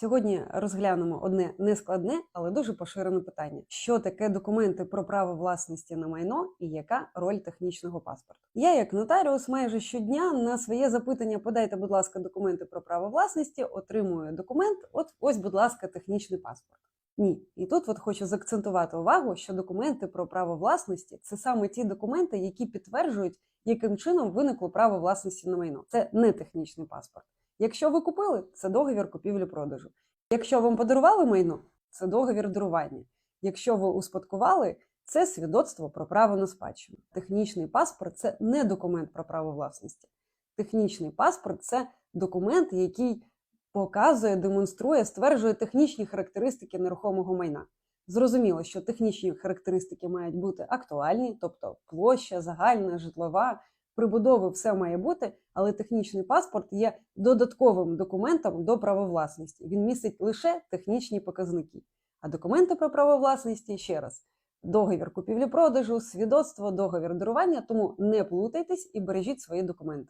Сьогодні розглянемо одне нескладне, але дуже поширене питання: що таке документи про право власності на майно і яка роль технічного паспорту? Я, як нотаріус, майже щодня на своє запитання подайте, будь ласка, документи про право власності, отримую документ. От ось, будь ласка, технічний паспорт. Ні, і тут от хочу заакцентувати увагу, що документи про право власності це саме ті документи, які підтверджують, яким чином виникло право власності на майно. Це не технічний паспорт. Якщо ви купили, це договір купівлі-продажу. Якщо вам подарували майно, це договір дарування. Якщо ви успадкували, це свідоцтво про право на спадщину. Технічний паспорт це не документ про право власності. Технічний паспорт це документ, який показує, демонструє, стверджує технічні характеристики нерухомого майна. Зрозуміло, що технічні характеристики мають бути актуальні, тобто площа, загальна, житлова, прибудови, все має бути, але технічний паспорт є додатковим документом до правовласності. Він містить лише технічні показники. А документи про право власності ще раз. Договір купівлі-продажу, свідоцтво, договір дарування, тому не плутайтесь і бережіть свої документи.